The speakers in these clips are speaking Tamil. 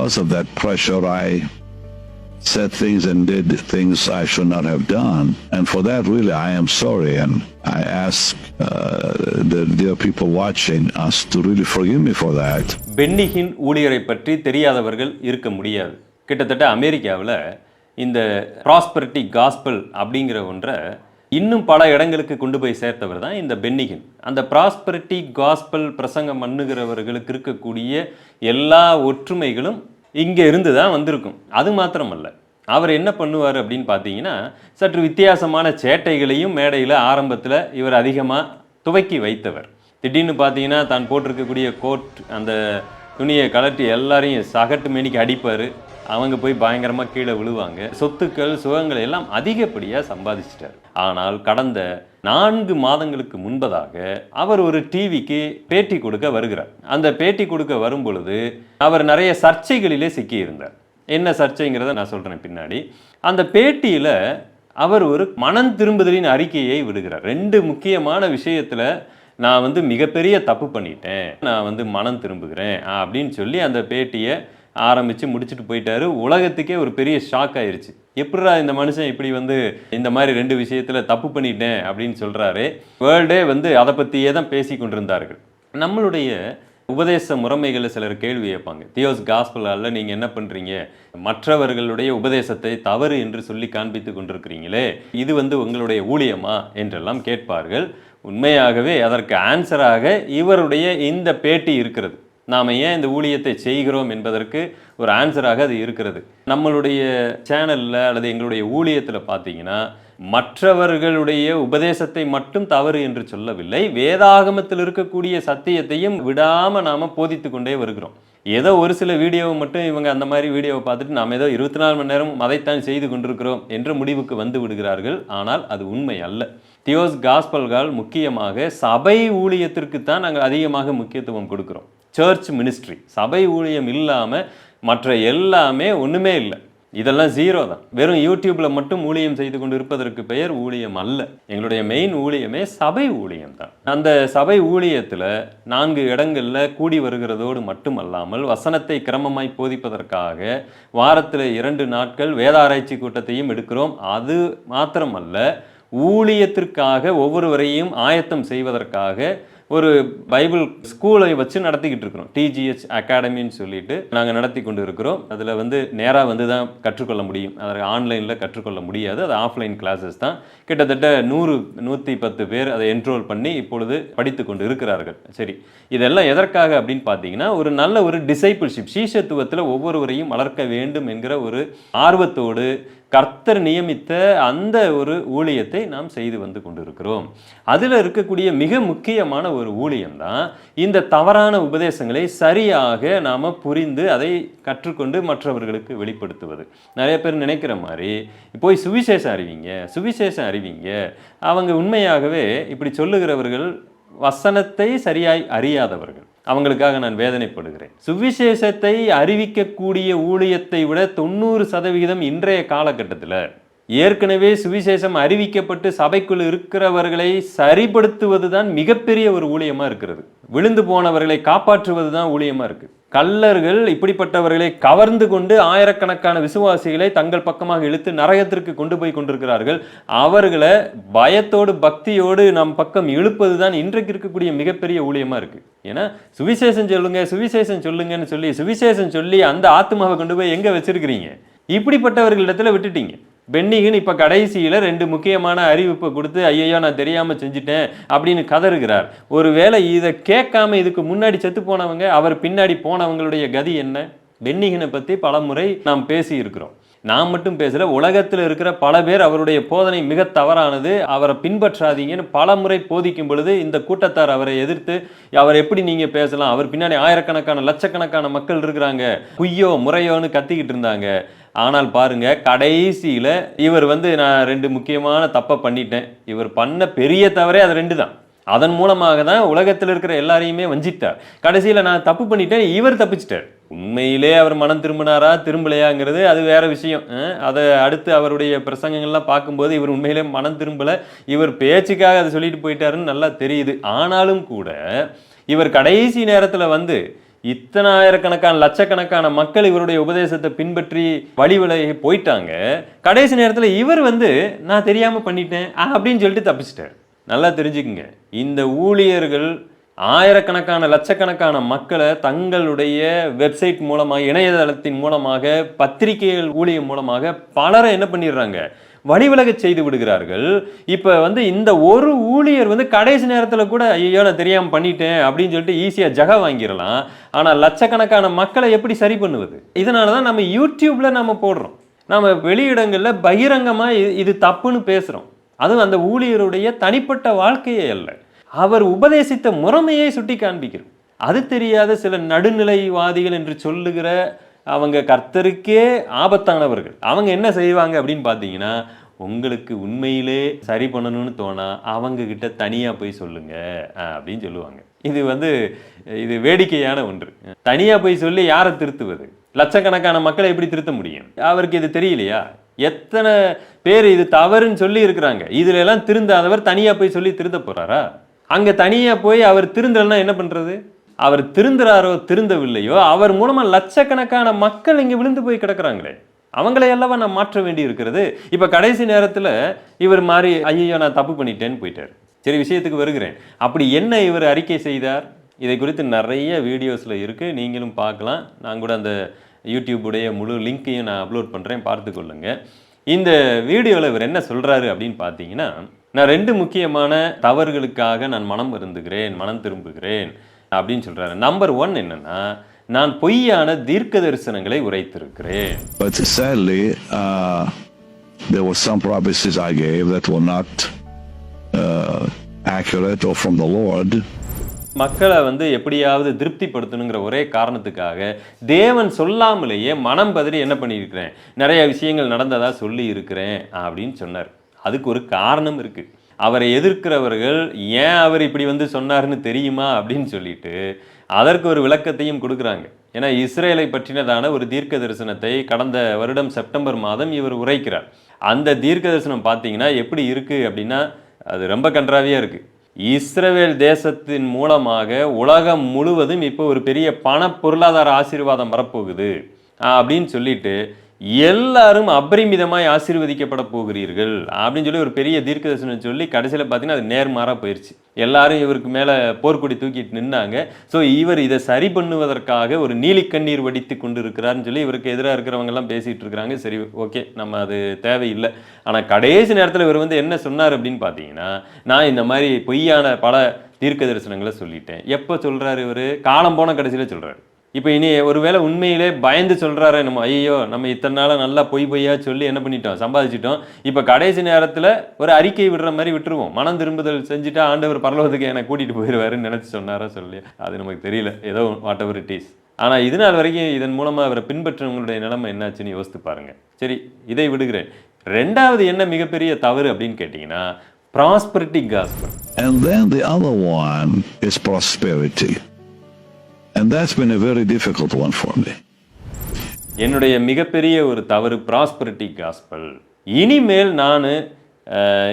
Because of that pressure, I said things and did things I should not have done. And for that, really, I am sorry. And I ask uh, the dear people watching us to really forgive me for that. பென்னிகின் ஊழியரை பற்றி தெரியாதவர்கள் இருக்க முடியாது கிட்டத்தட்ட அமெரிக்காவில் இந்த ப்ராஸ்பரிட்டி காஸ்பல் அப்படிங்கிற ஒன்றை இன்னும் பல இடங்களுக்கு கொண்டு போய் சேர்த்தவர் தான் இந்த பென்னிகின் அந்த ப்ராஸ்பரிட்டி காஸ்பல் பிரசங்கம் பண்ணுகிறவர்களுக்கு இருக்கக்கூடிய எல்லா ஒற்றுமைகளும் இங்கே இருந்து தான் வந்திருக்கும். அது மாத்திரமல்ல. அவர் என்ன பண்ணுவார் அப்படின்னு பார்த்தீங்கன்னா சற்று வித்தியாசமான சேட்டைகளையும் மேடையில் ஆரம்பத்தில் இவர் அதிகமாக துவக்கி வைத்தவர். திடீர்னு பார்த்தீங்கன்னா தான் போட்டிருக்கக்கூடிய கோட் அந்த துணியை கலட்டி எல்லாரையும் சகட்டு மேனிக்கு அடிப்பார். அவங்க போய் பயங்கரமாக கீழே விழுவாங்க. சொத்துக்கள் சுகங்களை எல்லாம் அதிகப்படியாக சம்பாதிச்சிட்டார். ஆனால் கடந்த நான்கு மாதங்களுக்கு முன்பதாக அவர் ஒரு டிவிக்கு பேட்டி கொடுக்க வருகிறார். அந்த பேட்டி கொடுக்க வரும் பொழுது அவர் நிறைய சர்ச்சைகளிலே சிக்கியிருந்தார். என்ன சர்ச்சைங்கிறத நான் சொல்கிறேன் பின்னாடி. அந்த பேட்டியில் அவர் ஒரு மனம் திரும்புதலின் அறிக்கையை விடுகிறார். ரெண்டு முக்கியமான விஷயத்தில் நான் வந்து மிகப்பெரிய தப்பு பண்ணிட்டேன். நான் வந்து மனம் திரும்புகிறேன். அப்படின்னு சொல்லி அந்த பேட்டியை ஆரம்பித்து முடிச்சுட்டு போயிட்டாரு. உலகத்துக்கே ஒரு பெரிய ஷாக் ஆயிடுச்சு எப்படிடா இந்த மனுஷன் இப்படி வந்து இந்த மாதிரி ரெண்டு விஷயத்தில் தப்பு பண்ணிட்டேன் அப்படின்னு சொல்கிறாரு வேர்ல்டே வந்து அதை பற்றியே தான் பேசி கொண்டிருந்தார்கள். நம்மளுடைய உபதேச முறைமைகளை சிலர் கேள்வி கேட்பாங்க. தியோஸ் காஸ்பலால் நீங்கள் என்ன பண்ணுறீங்க மற்றவர்களுடைய உபதேசத்தை தவறு என்று சொல்லி காண்பித்து கொண்டிருக்கிறீங்களே. இது வந்து உங்களுடைய ஊழியமா? என்றெல்லாம் கேட்பார்கள். உண்மையாகவே அதற்கு ஆன்சராக இவருடைய இந்த பேட்டி இருக்கிறது. நாம் ஏன் இந்த ஊழியத்தை செய்கிறோம் என்பதற்கு ஒரு ஆன்சராக அது இருக்கிறது. நம்மளுடைய சேனலில் அல்லது எங்களுடைய ஊழியத்தில் பார்த்தீங்கன்னா மற்றவர்களுடைய உபதேசத்தை மட்டும் தவறு என்று சொல்லவில்லை வேதாகமத்தில் இருக்கக்கூடிய சத்தியத்தையும் விடாமல் நாம் போதித்து கொண்டே வருகிறோம். ஏதோ ஒரு சில வீடியோவை மட்டும் இவங்க அந்த மாதிரி வீடியோவை பார்த்துட்டு நாம் ஏதோ இருபத்தி நாலு மணி நேரம் அதைத்தான் செய்து கொண்டிருக்கிறோம் என்ற முடிவுக்கு வந்து விடுகிறார்கள். ஆனால் அது உண்மை அல்ல. தியோஸ் காஸ்பல்கால் முக்கியமாக சபை ஊழியத்திற்கு தான் நாங்கள் அதிகமாக முக்கியத்துவம் கொடுக்குறோம். Church ministry. சபை ஊழியம் இல்லாமல் மற்ற எல்லாமே ஒன்றுமே இல்லை. இதெல்லாம் ஜீரோ தான். வெறும் யூடியூப்ல மட்டும் ஊழியம் செய்து கொண்டு இருப்பதற்கு பெயர் ஊழியம் அல்ல. எங்களுடைய மெயின் ஊழியமே சபை ஊழியம் தான். அந்த சபை ஊழியத்தில் நான்கு இடங்களில் கூடி வருகிறதோடு மட்டுமல்லாமல் வசனத்தை கிரமமாய் போதிப்பதற்காக வாரத்தில் இரண்டு நாட்கள் வேதாராய்ச்சி கூட்டத்தையும் எடுக்கிறோம். அது மாத்திரமல்ல ஊழியத்திற்காக ஒவ்வொருவரையும் ஆயத்தம் செய்வதற்காக ஒரு பைபிள் ஸ்கூலை வச்சு நடத்திக்கிட்டு இருக்கிறோம். டிஜிஹெச் அகாடமின்னு சொல்லிட்டு நாங்கள் நடத்தி கொண்டு இருக்கிறோம். அதில் வந்து நேராக வந்து தான் கற்றுக்கொள்ள முடியும். அதை ஆன்லைனில் கற்றுக்கொள்ள முடியாது. அது ஆஃப்லைன் கிளாஸஸ் தான். கிட்டத்தட்ட நூறு நூற்றி பத்து பேர் அதை என்ரோல் பண்ணி இப்பொழுது படித்து கொண்டு இருக்கிறார்கள். சரி. இதெல்லாம் எதற்காக அப்படின்னு பார்த்தீங்கன்னா ஒரு நல்ல ஒரு டிசைபிள்ஷிப் சீஷத்துவத்தில் ஒவ்வொருவரையும் வளர்க்க வேண்டும் என்கிற ஒரு ஆர்வத்தோடு கர்த்தர் நியமித்த அந்த ஒரு ஊழியத்தை நாம் செய்து வந்து கொண்டிருக்கிறோம். அதில் இருக்கக்கூடிய மிக முக்கியமான ஒரு ஊழியம் தான் இந்த தவறான உபதேசங்களை சரியாக நாம் புரிந்து அதை கற்றுக்கொண்டு மற்றவர்களுக்கு வெளிப்படுத்துவது. நிறைய பேர் நினைக்கிற மாதிரி போய் சுவிசேஷம் அறிவிங்க சுவிசேஷம் அறிவிங்க. அவங்க உண்மையாகவே இப்படி சொல்லுகிறவர்கள் வசனத்தை சரியாய் அறியாதவர்கள். அவங்களுக்காக நான் வேதனைப்படுகிறேன். சுவிசேஷத்தை அறிவிக்கக்கூடிய ஊழியத்தை விட தொண்ணூறு சதவிகிதம் இன்றைய காலகட்டத்தில் ஏற்கனவே சுவிசேஷம் அறிவிக்கப்பட்டு சபைக்குள் இருக்கிறவர்களை சரிப்படுத்துவது தான் மிகப்பெரிய ஒரு ஊழியமாக இருக்கிறது. விழுந்து போனவர்களை காப்பாற்றுவது தான் ஊழியமாக இருக்குது கள்ளர்கள் இப்படிப்பட்டவர்களை கவர்ந்து கொண்டு ஆயிரக்கணக்கான விசுவாசிகளை தங்கள் பக்கமாக இழுத்து நரகத்திற்கு கொண்டு போய் கொண்டிருக்கிறார்கள். அவர்களை பயத்தோடு பக்தியோடு நம் பக்கம் இழுப்பது தான் இன்றைக்கு இருக்கக்கூடிய மிகப்பெரிய ஊழியமாக இருக்குது ஏன்னா சுவிசேஷம் சொல்லுங்க சுவிசேஷம் சொல்லுங்கன்னு சொல்லி சுவிசேஷம் சொல்லி அந்த ஆத்மாவை கொண்டு போய் எங்கே வச்சிருக்கிறீங்க? இப்படிப்பட்டவர்களிடத்துல விட்டுட்டீங்க. பென்னிகன் இப்போ கடைசியில் ரெண்டு முக்கியமான அறிவிப்பை கொடுத்து ஐயோ நான் தெரியாமல் செஞ்சுட்டேன் அப்படின்னு கதறுகிறார். ஒருவேளை இதை கேட்காம இதுக்கு முன்னாடி செத்து போனவங்க அவர் பின்னாடி போனவங்களுடைய கதி என்ன? பென்னிகனை பற்றி பல முறை நாம் பேசி இருக்கிறோம் நான் மட்டும் பேசல உலகத்தில் இருக்கிற பல பேர் அவருடைய போதனை மிக தவறானது. அவரை பின்பற்றாதீங்கன்னு பல முறை போதிக்கும் பொழுது இந்த கூட்டத்தார் அவரை எதிர்த்து அவர் எப்படி நீங்க பேசலாம்? அவர் பின்னாடி ஆயிரக்கணக்கான லட்சக்கணக்கான மக்கள் இருக்கிறாங்க. குய்யோ முறையோன்னு கத்திக்கிட்டு இருந்தாங்க. ஆனால் பாருங்க கடைசியில இவர் வந்து நான் ரெண்டு முக்கியமான தப்பை பண்ணிட்டேன். இவர் பண்ண பெரிய தவறே அது ரெண்டு தான் அதன் மூலமாக தான் உலகத்தில் இருக்கிற எல்லாரையுமே வஞ்சித்தார் கடைசியில் நான் தப்பு பண்ணிட்டேன் இவர் தப்பிச்சிட்டார். உண்மையிலே அவர் மனம் திரும்பினாரா திரும்பலையாங்கிறது அது வேற விஷயம். அதை அடுத்து அவருடைய பிரசங்கங்கள்லாம் பார்க்கும்போது இவர் உண்மையிலே மனம் திரும்பலை. இவர் பேச்சுக்காக அதை சொல்லிட்டு போயிட்டாருன்னு நல்லா தெரியுது. ஆனாலும் கூட இவர் கடைசி நேரத்தில் வந்து இத்தனை ஆயிரக்கணக்கான லட்சக்கணக்கான மக்கள் இவருடைய உபதேசத்தை பின்பற்றி வழி விலகி போயிட்டாங்க. கடைசி நேரத்தில் இவர் வந்து நான் தெரியாமல் பண்ணிட்டேன் அப்படின்னு சொல்லிட்டு தப்பிச்சிட்டார். நல்லா தெரிஞ்சுக்குங்க. இந்த ஊழியர்கள் ஆயிரக்கணக்கான லட்சக்கணக்கான மக்களை தங்களுடைய வெப்சைட் மூலமாக இணையதளத்தின் மூலமாக பத்திரிகைகள் ஊழியம் மூலமாக பலரை என்ன பண்ணிடுறாங்க? வழிவிலக செய்து விடுகிறார்கள். இப்போ வந்து இந்த ஒரு ஊழியர் வந்து கடைசி நேரத்தில் கூட ஐயோ நான் தெரியாமல் பண்ணிட்டேன் அப்படின்னு சொல்லிட்டு ஈஸியாக ஜக வாங்கிடலாம். ஆனால் லட்சக்கணக்கான மக்களை எப்படி சரி பண்ணுவது? இதனால தான் நம்ம யூடியூப்பில் நம்ம போடுறோம். நம்ம வெளியிடங்களில் பகிரங்கமாக இது- இது தப்புன்னு பேசுகிறோம் அதுவும் அந்த ஊழியருடைய தனிப்பட்ட வாழ்க்கையே அல்ல. அவர் உபதேசித்த முறைமையை சுட்டி காண்பிக்கிறோம் அது தெரியாத சில நடுநிலைவாதிகள் என்று சொல்லுகிற அவங்க கர்த்தருக்கே ஆபத்தானவர்கள். அவங்க என்ன செய்வாங்க அப்படின்னு பார்த்தீங்கன்னா உங்களுக்கு உண்மையிலே சரி பண்ணணும்னு தோணா அவங்க கிட்ட தனியாக போய் சொல்லுங்க அப்படின்னு சொல்லுவாங்க. இது வந்து இது வேடிக்கையான ஒன்று. தனியாக போய் சொல்லி யாரை திருத்துவது? லட்சக்கணக்கான மக்களை எப்படி திருத்த முடியும்? அவருக்கு இது தெரியலையா? எத்தனை பேர் இது தவறுன்னு சொல்லி இருக்கிறாங்க. இதுல எல்லாம் திருந்தாதவர் தனியா போய் சொல்லி திருந்த போறாரா? அங்க தனியா போய் அவர் திருந்தலைன்னா என்ன பண்றது? அவர் திருந்துறாரோ திருந்தவில்லையோ அவர் மூலமா லட்சக்கணக்கான மக்கள் இங்க விழுந்து போய் கிடக்குறாங்களே. அவங்களை அல்லவா நான் மாற்ற வேண்டி இருக்கிறது? இப்ப கடைசி நேரத்துல இவர் மாறி ஐயோ நான் தப்பு பண்ணிட்டேன்னு போயிட்டார். சரி விஷயத்துக்கு வருகிறேன். அப்படி என்ன இவர் அறிக்கை செய்தார்? இதை குறித்து நிறைய வீடியோஸில் இருக்குது நீங்களும் பார்க்கலாம். நான் கூட அந்த யூடியூபுடைய முழு லிங்க்கையும் நான் அப்லோட் பண்ணுறேன் பார்த்துக்கொள்ளுங்க இந்த வீடியோவில் இவர் என்ன சொல்கிறாரு அப்படின்னு பார்த்தீங்கன்னா நான் ரெண்டு முக்கியமான தவறுகளுக்காக நான் மனம் இருந்துகிறேன் மனம் திரும்புகிறேன் அப்படின்னு சொல்கிறாரு நம்பர் ஒன் என்னென்னா நான் பொய்யான தீர்க்க தரிசனங்களை உரைத்திருக்கிறேன். But sadly, uh, there were some prophecies I gave that were not uh, accurate or from the Lord. மக்களை வந்து எப்படியாவது திருப்திப்படுத்தணுங்கிற ஒரே காரணத்துக்காக தேவன் சொல்லாமலேயே மனம் பதறி என்ன பண்ணியிருக்கிறேன்? நிறைய விஷயங்கள் நடந்ததாக சொல்லி இருக்கிறேன் அப்படின்னு சொன்னார். அதுக்கு ஒரு காரணம் இருக்குது அவரை எதிர்க்கிறவர்கள் ஏன் அவர் இப்படி வந்து சொன்னார்னு தெரியுமா அப்படின்னு சொல்லிட்டு அதற்கு ஒரு விளக்கத்தையும் கொடுக்குறாங்க. ஏன்னா இஸ்ரேலை பற்றினதான ஒரு தீர்க்க தரிசனத்தை கடந்த வருடம் செப்டம்பர் மாதம் இவர் உரைக்கிறார். அந்த தீர்க்க தரிசனம் பார்த்தீங்கன்னா எப்படி இருக்குது அப்படின்னா அது ரொம்ப கன்றாவியாக இருக்குது இஸ்ரவேல் தேசத்தின் மூலமாக உலகம் முழுவதும் இப்போ ஒரு பெரிய பண பொருளாதார ஆசீர்வாதம் வரப்போகுது அப்படின்னு சொல்லிட்டு எல்லாரும் அபரிமிதமாய் ஆசீர்வதிக்கப்பட போகிறீர்கள் அப்படின்னு சொல்லி ஒரு பெரிய தீர்க்க தரிசனம் சொல்லி கடைசியில் பார்த்தீங்கன்னா அது நேர்மாறாக போயிடுச்சு எல்லாரும் இவருக்கு மேலே போர்க்கொடி தூக்கிட்டு நின்னாங்க. ஸோ இவர் இதை சரி பண்ணுவதற்காக ஒரு நீலிக்கண்ணீர் வடித்து கொண்டு இருக்கிறாருன்னு சொல்லி இவருக்கு எதிராக இருக்கிறவங்கெல்லாம் பேசிகிட்டு இருக்கிறாங்க. சரி ஓகே நம்ம அது தேவையில்லை. ஆனால் கடைசி நேரத்தில் இவர் வந்து என்ன சொன்னார் அப்படின்னு பார்த்தீங்கன்னா நான் இந்த மாதிரி பொய்யான பல தீர்க்க தரிசனங்களை சொல்லிட்டேன். எப்போ சொல்கிறார் இவர்? காலம் போன கடைசியில் சொல்கிறார் இப்போ இனி ஒருவேளை உண்மையிலே பயந்து சொல்கிறாரு நம்ம ஐயோ நம்ம இத்தனை நாளாக நல்லா பொய் பொய்யா சொல்லி என்ன பண்ணிட்டோம்? சம்பாதிச்சிட்டோம். இப்போ கடைசி நேரத்தில் ஒரு அறிக்கை விடுற மாதிரி விட்டுருவோம். மனம் திரும்புதல் செஞ்சுட்டா ஆண்டவர் பரலோகத்துக்கு என்னை கூட்டிகிட்டு போயிடுவாருன்னு நினச்சி சொன்னாரா சொல்லி அது நமக்கு தெரியல. ஏதோ வாட் எவர் இட் இஸ் ஆனால் இது நாள் வரைக்கும் இதன் மூலமாக அவரை பின்பற்றவங்களுடைய நிலைமை என்னாச்சுன்னு யோசித்து பாருங்கள் சரி இதை விடுகிறேன். ரெண்டாவது என்ன மிகப்பெரிய தவறு அப்படின்னு கேட்டிங்கன்னா prosperity gospel And then the other one is prosperity. And that's been a very difficult one for me. என்னுடைய மிகப்பெரிய ஒரு தவறு ப்ராஸ்பரிட்டி காஸ்பல் இனிமேல் நான்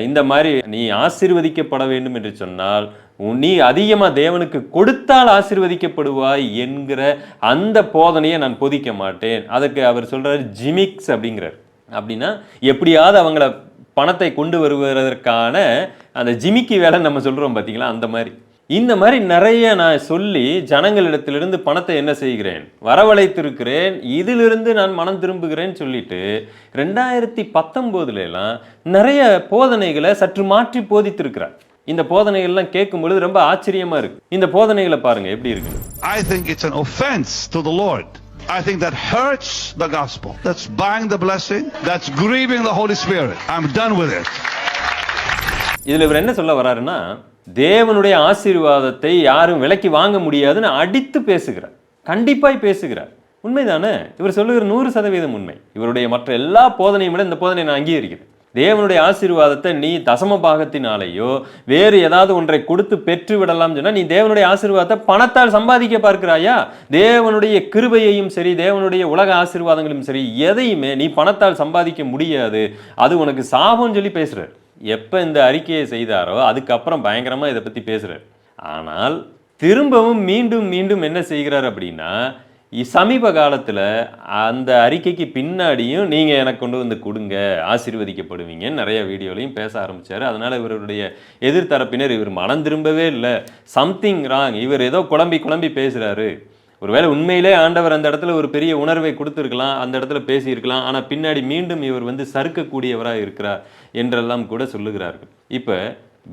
இந்த மாதிரி நீ ஆசீர்வதிக்கப்பட வேண்டும் என்று சொன்னால் உன் நீ அதிகமாக தேவனுக்கு கொடுத்தால் ஆசீர்வதிக்கப்படுவாய் என்கிற அந்த போதனையை நான் பொதிக்க மாட்டேன். அதுக்கு அவர் சொல்கிறார் ஜிமிக்ஸ் அப்படிங்கிறார். அப்படின்னா எப்படியாவது அவங்கள பணத்தை கொண்டு வருவதற்கான அந்த ஜிமிக்கி வேலை நம்ம சொல்கிறோம் பார்த்தீங்களா அந்த மாதிரி. இந்த மாதிரி நிறைய நான் சொல்லி ஜனங்களிடத்திலிருந்து பணத்தை என்ன செய்கிறேன் வரவழைத்திருக்கிறேன் இதிலிருந்து நான் மனம் திரும்புகிறேன்னு சொல்லிட்டு ரெண்டாயிரத்தி பத்தொம்போதுல எல்லாம் நிறைய போதனைகளை சற்று மாற்றி போதித்திருக்கிறார் இந்த போதனைகள்லாம் கேட்கும் பொழுது ரொம்ப ஆச்சரியமா இருக்கு இந்த போதனைகளை பாருங்க எப்படி இருக்குன்னு I think it's an offense to the Lord. I think that hurts the gospel. That's buying the blessing. That's grieving the Holy Spirit. I'm done with it. இதுல இவர் என்ன சொல்ல வராருன்னா தேவனுடைய ஆசீர்வாதத்தை யாரும் விலைக்கு வாங்க முடியாதுன்னு அடித்து பேசுகிறார். கண்டிப்பாய் பேசுகிறார். உண்மைதானே? இவர் சொல்லுகிற நூறு சதவீதம் உண்மை. இவருடைய மற்ற எல்லா போதனையும் விட இந்த போதனை நான் அங்கீகரிக்கிறேன். தேவனுடைய ஆசீர்வாதத்தை நீ தசம பாகத்தினாலேயோ வேறு ஏதாவது ஒன்றை கொடுத்து பெற்று விடலாம் சொன்னால் நீ தேவனுடைய ஆசீர்வாதத்தை பணத்தால் சம்பாதிக்க பார்க்கிறாயா? தேவனுடைய கிருபையையும் சரி தேவனுடைய உலக ஆசீர்வாதங்களும் சரி எதையுமே நீ பணத்தால் சம்பாதிக்க முடியாது. அது உனக்கு சாபம்னு சொல்லி பேசுறார். எப்போ இந்த அறிக்கையை செய்தாரோ அதுக்கப்புறம் பயங்கரமாக இதை பற்றி பேசுகிறார் ஆனால் திரும்பவும் மீண்டும் மீண்டும் என்ன செய்கிறார் அப்படின்னா சமீப காலத்தில் அந்த அறிக்கைக்கு பின்னாடியும் நீங்கள் எனக்கு கொண்டு வந்து கொடுங்க ஆசீர்வதிக்கப்படுவீங்கன்னு நிறைய வீடியோலையும் பேச ஆரம்பித்தார் அதனால் இவருடைய எதிர்த்தரப்பினர் இவர் மனம் திரும்பவே இல்லை. சம்திங் ராங் இவர் ஏதோ குழம்பி குழம்பி பேசுகிறாரு ஒருவேளை உண்மையிலே ஆண்டவர் அந்த இடத்துல ஒரு பெரிய உணர்வை கொடுத்துருக்கலாம் அந்த இடத்துல பேசியிருக்கலாம். ஆனால் பின்னாடி மீண்டும் இவர் வந்து சறுக்கக்கூடியவராக இருக்கிறார். என்றெல்லாம் கூட சொல்லுகிறார்கள். இப்போ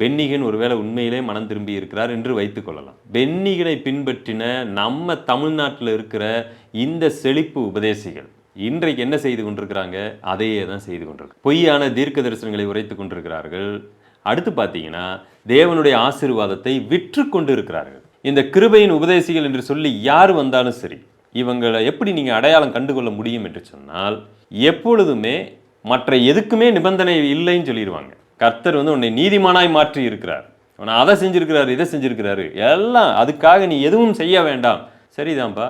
பென்னிகன் ஒருவேளை உண்மையிலே மனம் திரும்பி இருக்கிறார் என்று வைத்துக்கொள்ளலாம் பென்னிகனை பின்பற்றின நம்ம தமிழ்நாட்டில் இருக்கிற இந்த செழிப்பு உபதேசிகள் இன்றைக்கு என்ன செய்து கொண்டிருக்கிறாங்க? அதையே தான் செய்து கொண்டிருக்காங்க பொய்யான தீர்க்க தரிசனங்களை உரைத்து கொண்டிருக்கிறார்கள். அடுத்து பார்த்தீங்கன்னா தேவனுடைய ஆசீர்வாதத்தை விற்று கொண்டு இருக்கிறார்கள் இந்த கிருபையின் உபதேசிகள் என்று சொல்லி யார் வந்தாலும் சரி இவங்களை எப்படி நீங்கள் அடையாளம் கண்டுகொள்ள முடியும் என்று சொன்னால் எப்பொழுதுமே மற்ற எதுக்குமே நிபந்தனை இல்லைன்னு சொல்லிடுவாங்க கர்த்தர் வந்து உன்னை நீதிமானாய் மாற்றி இருக்கிறார். உன்னை அதை செஞ்சிருக்கிறாரு இதை செஞ்சிருக்கிறாரு. எல்லாம் அதுக்காக நீ எதுவும் செய்ய வேண்டாம். சரிதான்ப்பா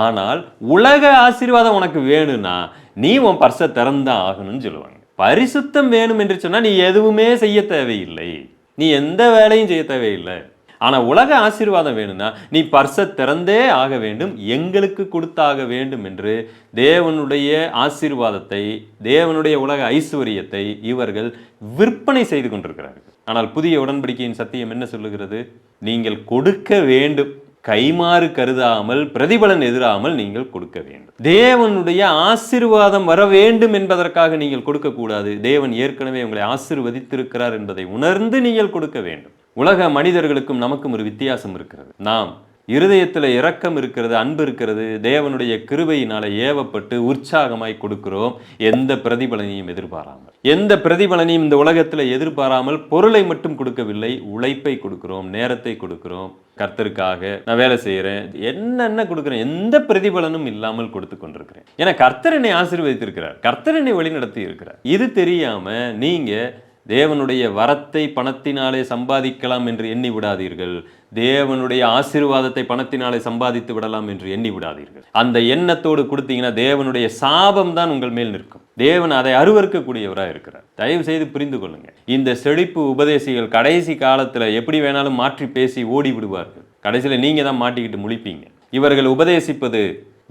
ஆனால் உலக ஆசீர்வாதம் உனக்கு வேணும்னா நீ உன் பர்சை திறந்தான் ஆகணும்னு சொல்லுவாங்க. பரிசுத்தம் வேணும் என்று சொன்னால் நீ எதுவுமே செய்ய தேவையில்லை. நீ எந்த வேலையும் செய்ய தேவையில்லை. ஆனால் உலக ஆசீர்வாதம் வேணும்னா நீ பர்சை திறந்தே ஆக வேண்டும் எங்களுக்கு கொடுத்தாக வேண்டும் என்று தேவனுடைய ஆசீர்வாதத்தை தேவனுடைய உலக ஐஸ்வர்யத்தை இவர்கள் விற்பனை செய்து கொண்டிருக்கிறார்கள். ஆனால் புதிய உடன்படிக்கையின் சத்தியம் என்ன சொல்லுகிறது? நீங்கள் கொடுக்க வேண்டும். கைமாறு கருதாமல் பிரதிபலன் எதிராமல் நீங்கள் கொடுக்க வேண்டும். தேவனுடைய ஆசீர்வாதம் வர வேண்டும் என்பதற்காக நீங்கள் கொடுக்கக்கூடாது. தேவன் ஏற்கனவே உங்களை ஆசீர்வதித்திருக்கிறார் என்பதை உணர்ந்து நீங்கள் கொடுக்க வேண்டும். உலக மனிதர்களுக்கும் நமக்கும் ஒரு வித்தியாசம் இருக்கிறது. நாம் இருதயத்தில் இரக்கம் இருக்கிறது அன்பு இருக்கிறது தேவனுடைய கிருபையினால் ஏவப்பட்டு உற்சாகமாய் கொடுக்கிறோம் எந்த பிரதிபலனையும் எதிர்பாராமல். எந்த பிரதிபலனையும் இந்த உலகத்தில் எதிர்பாராமல் பொருளை மட்டும் கொடுக்கவில்லை உழைப்பை கொடுக்கிறோம் நேரத்தை கொடுக்கிறோம். கர்த்தருக்காக நான் வேலை செய்கிறேன் என்னென்ன கொடுக்குறேன் எந்த பிரதிபலனும் இல்லாமல் கொடுத்து கொண்டிருக்கிறேன். ஏன்னா கர்த்தர் என்னை ஆசீர்வதித்திருக்கிறார் கர்த்தர் என்னை வழிநடத்தி இருக்கிறார் இது தெரியாமல் நீங்கள் தேவனுடைய வரத்தை பணத்தினாலே சம்பாதிக்கலாம் என்று எண்ணி விடாதீர்கள். தேவனுடைய ஆசீர்வாதத்தை பணத்தினாலே சம்பாதித்து விடலாம் என்று எண்ணி விடாதீர்கள். அந்த எண்ணத்தோடு கொடுத்தீங்கன்னா தேவனுடைய சாபம் தான் உங்கள் மேல் நிற்கும். தேவன் அதை அருவருக்கக்கூடியவராக இருக்கிறார். தயவு செய்து புரிந்து கொள்ளுங்க. இந்த செழிப்பு உபதேசிகள் கடைசி காலத்தில் எப்படி வேணாலும் மாற்றி பேசி ஓடி விடுவார்கள். கடைசியில் நீங்கள் தான் மாட்டிக்கிட்டு முழிப்பீங்க. இவர்கள் உபதேசிப்பது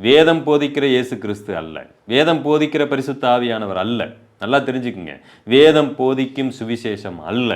வேதம் போதிக்கிற இயேசு கிறிஸ்து அல்ல. வேதம் போதிக்கிற பரிசுத்த ஆவியானவர் அல்ல. நல்லா தெரிஞ்சுக்குங்க. வேதம் போதிக்கும் சுவிசேஷம் அல்ல.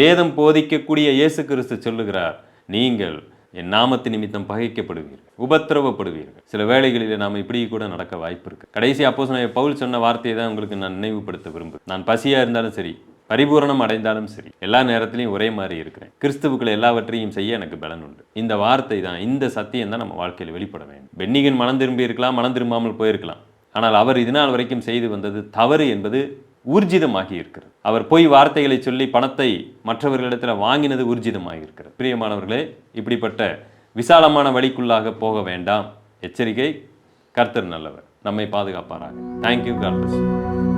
வேதம் போதிக்கக்கூடிய இயேசு கிறிஸ்து சொல்லுகிறார் நீங்கள் என் நாமத்து நிமித்தம் பகைக்கப்படுவீர்கள் உபத்திரவப்படுவீர்கள். சில வேளைகளில் நாம் இப்படி கூட நடக்க வாய்ப்பு இருக்கு. கடைசி அப்போ சொன்ன பவுல் சொன்ன வார்த்தையை தான் உங்களுக்கு நான் நினைவுபடுத்த விரும்பு நான் பசியாக இருந்தாலும் சரி பரிபூரணம் அடைந்தாலும் சரி எல்லா நேரத்திலையும் ஒரே மாதிரி இருக்கிறேன். கிறிஸ்துவுக்குள்ள எல்லாவற்றையும் செய்ய எனக்கு பலன் உண்டு. இந்த வார்த்தை தான் இந்த சத்தியம் தான் நம்ம வாழ்க்கையில் வெளிப்பட வேண்டும். பென்னிகன் மனம் திரும்பி இருக்கலாம் மனம் திரும்பாமல் போயிருக்கலாம். ஆனால் அவர் இதுநாள் வரைக்கும் செய்து வந்தது தவறு என்பது ஊர்ஜிதமாகி இருக்கிறது. அவர் பொய் வார்த்தைகளை சொல்லி பணத்தை மற்றவர்களிடத்தில் வாங்கினது ஊர்ஜிதமாகி இருக்கிறது. பிரியமானவர்களே இப்படிப்பட்ட விசாலமான வழிக்குள்ளாக போக வேண்டாம். எச்சரிக்கை கர்த்தர் நல்லவர். நம்மை பாதுகாப்பாராக. Thank you God